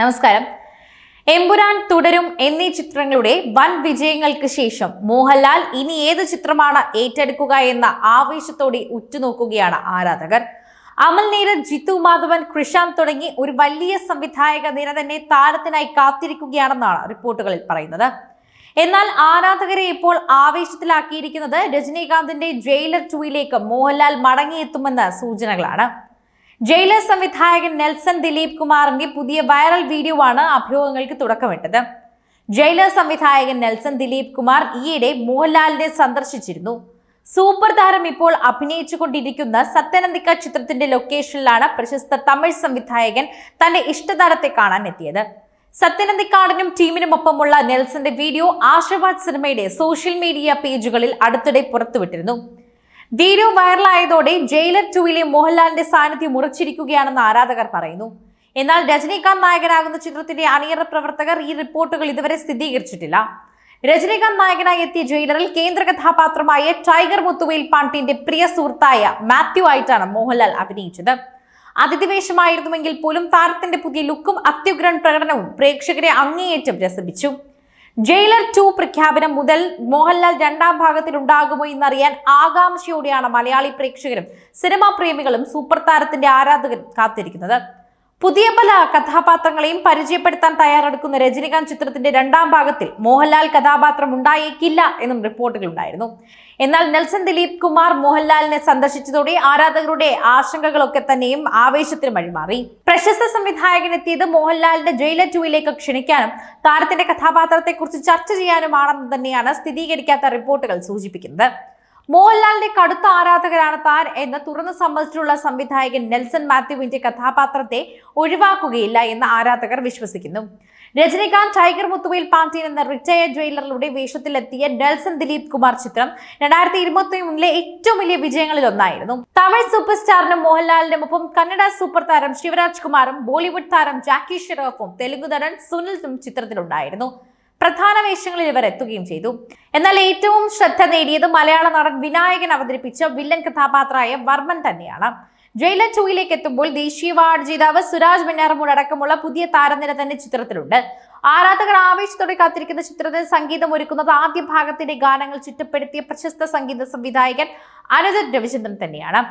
നമസ്കാരം. എമ്പുരാൻ തുടരും എന്നീ ചിത്രങ്ങളുടെ വൻ വിജയങ്ങൾക്ക് ശേഷം മോഹൻലാൽ ഇനി ഏത് ചിത്രമാണ് ഏറ്റെടുക്കുക എന്ന ആവേശത്തോടെ ഉറ്റുനോക്കുകയാണ് ആരാധകർ. അമൽ നീരജ് ജിത്തു മാധവൻ കൃഷാന്ത് തുടങ്ങി ഒരു വലിയ സംവിധായക നിര തന്നെ താരത്തിനായി കാത്തിരിക്കുകയാണെന്നാണ് റിപ്പോർട്ടുകളിൽ പറയുന്നത്. എന്നാൽ ആരാധകരെ ഇപ്പോൾ ആവേശത്തിലാക്കിയിരിക്കുന്നത് രജനീകാന്തിന്റെ ജയിലർ ടൂയിലേക്ക് മോഹൻലാൽ മടങ്ങിയെത്തുമെന്ന സൂചനകളാണ്. ജയിലർ സംവിധായകൻ നെൽസൺ ദിലീപ് കുമാറിന്റെ പുതിയ വൈറൽ വീഡിയോ ആണ് അഭ്യൂഹങ്ങൾക്ക് തുടക്കമിട്ടത്. ജയിലർ സംവിധായകൻ നെൽസൺ ദിലീപ് കുമാർ ഈയിടെ മോഹൻലാലിനെ സന്ദർശിച്ചിരുന്നു. സൂപ്പർ താരം ഇപ്പോൾ അഭിനയിച്ചുകൊണ്ടിരിക്കുന്ന സത്യനന്ദിക്ക ചിത്രത്തിന്റെ ലൊക്കേഷനിലാണ് പ്രശസ്ത തമിഴ് സംവിധായകൻ തന്റെ ഇഷ്ടതാരത്തെ കാണാൻ എത്തിയത് സത്യനന്ദിക്കാടിനും ടീമിനുമൊപ്പമുള്ള നെൽസന്റെ വീഡിയോ ആശീർവാദ് സിനിമയുടെ സോഷ്യൽ മീഡിയ പേജുകളിൽ അടുത്തിടെ പുറത്തുവിട്ടിരുന്നു. വീഡിയോ വൈറലായതോടെ ജയിലർ ടൂവിലെ മോഹൻലാലിന്റെ സാന്നിധ്യം ഉറച്ചിരിക്കുകയാണെന്ന് ആരാധകർ പറയുന്നു. എന്നാൽ രജനീകാന്ത് നായകനാകുന്ന ചിത്രത്തിന്റെ അണിയറ പ്രവർത്തകർ ഈ റിപ്പോർട്ടുകൾ ഇതുവരെ സ്ഥിരീകരിച്ചിട്ടില്ല. രജനീകാന്ത് നായകനായി എത്തിയ ജയിലറിൽ കേന്ദ്ര കഥാപാത്രമായ ടൈഗർ മുത്തുവേൽ പാണ്ടിന്റെ പ്രിയ സുഹൃത്തായ മാത്യു ആയിട്ടാണ് മോഹൻലാൽ അഭിനയിച്ചത്. അതിഥിവേഷമായിരുന്നുവെങ്കിൽ പോലും താരത്തിന്റെ പുതിയ ലുക്കും അത്യുഗ്രൻ പ്രകടനവും പ്രേക്ഷകരെ അങ്ങേയറ്റം രസിപ്പിച്ചു. ജയിലർ ടു പ്രഖ്യാപനം മുതൽ മോഹൻലാൽ രണ്ടാം ഭാഗത്തിൽ ഉണ്ടാകുമോ എന്നറിയാൻ ആകാംക്ഷയോടെയാണ് മലയാളി പ്രേക്ഷകരും സിനിമാ പ്രേമികളും സൂപ്പർ താരത്തിന്റെ ആരാധകരും കാത്തിരിക്കുന്നത്. പുതിയ പല കഥാപാത്രങ്ങളെയും പരിചയപ്പെടുത്താൻ തയ്യാറെടുക്കുന്ന രജനികാന്ത് ചിത്രത്തിന്റെ രണ്ടാം ഭാഗത്തിൽ മോഹൻലാൽ കഥാപാത്രം ഉണ്ടായേക്കില്ല എന്നും റിപ്പോർട്ടുകൾ ഉണ്ടായിരുന്നു. എന്നാൽ നെൽസൺ ദിലീപ് കുമാർ മോഹൻലാലിനെ സന്ദർശിച്ചതോടെ ആരാധകരുടെ ആശങ്കകളൊക്കെ തന്നെയും ആവേശത്തിന് വഴിമാറി പ്രശസ്ത സംവിധായകൻ എത്തിയത് മോഹൻലാലിന്റെ ജയിലർ ടൂയിലേക്ക് ക്ഷണിക്കാനും താരത്തിന്റെ കഥാപാത്രത്തെക്കുറിച്ച് ചർച്ച ചെയ്യാനുമാണെന്ന് തന്നെയാണ് സ്ഥിരീകരിക്കാത്ത റിപ്പോർട്ടുകൾ സൂചിപ്പിക്കുന്നത്. മോഹൻലാലിന്റെ കടുത്ത ആരാധകരാണ് താൻ എന്ന് തുറന്നു സമ്മതിച്ചിട്ടുള്ള സംവിധായകൻ നെൽസൺ മാത്യുവിന്റെ കഥാപാത്രത്തെ ഒഴിവാക്കുകയില്ല എന്ന് ആരാധകർ വിശ്വസിക്കുന്നു. രജനീകാന്ത് ടൈഗർ മുത്തുവേൽ പാണ്ഡ്യൻ എന്ന റിട്ടയർഡ് ജയിലറിലൂടെ വേഷത്തിലെത്തിയ നെൽസൺ ദിലീപ് കുമാർ ചിത്രം രണ്ടായിരത്തി ഇരുപത്തി മൂന്നിലെ ഏറ്റവും വലിയ വിജയങ്ങളിൽ ഒന്നായിരുന്നു. തമിഴ് സൂപ്പർ സ്റ്റാറിനും മോഹൻലാലിനും ഒപ്പം കന്നഡ സൂപ്പർ താരം ശിവരാജ് കുമാറും ബോളിവുഡ് താരം ജാക്കി ഷെറോഫും തെലുങ്ക് നടൻ സുനിലും ചിത്രത്തിലുണ്ടായിരുന്നു. പ്രധാന വേഷങ്ങളിൽ ഇവർ എത്തുകയും ചെയ്തു. എന്നാൽ ഏറ്റവും ശ്രദ്ധ നേടിയത് മലയാള നടൻ വിനായകൻ അവതരിപ്പിച്ച വില്ലൻ കഥാപാത്രമായ വർമ്മൻ തന്നെയാണ്. ജയിലർ ടൂയിലേക്ക് എത്തുമ്പോൾ ദേശീയ അവാർഡ് ജേതാവ് സുരാജ് വെഞ്ഞാറമൂട് അടക്കമുള്ള പുതിയ താരനിര തന്നെ ചിത്രത്തിലുണ്ട്. ആരാധകർ ആവേശത്തോടെ കാത്തിരിക്കുന്ന ചിത്രത്തിന് സംഗീതം ഒരുക്കുന്നത് ആദ്യ ഭാഗത്തിന്റെ ഗാനങ്ങൾ ചുറ്റപ്പെടുത്തിയ പ്രശസ്ത സംഗീത സംവിധായകൻ അനുജൻ രവിചന്ദ്രൻ തന്നെയാണ്.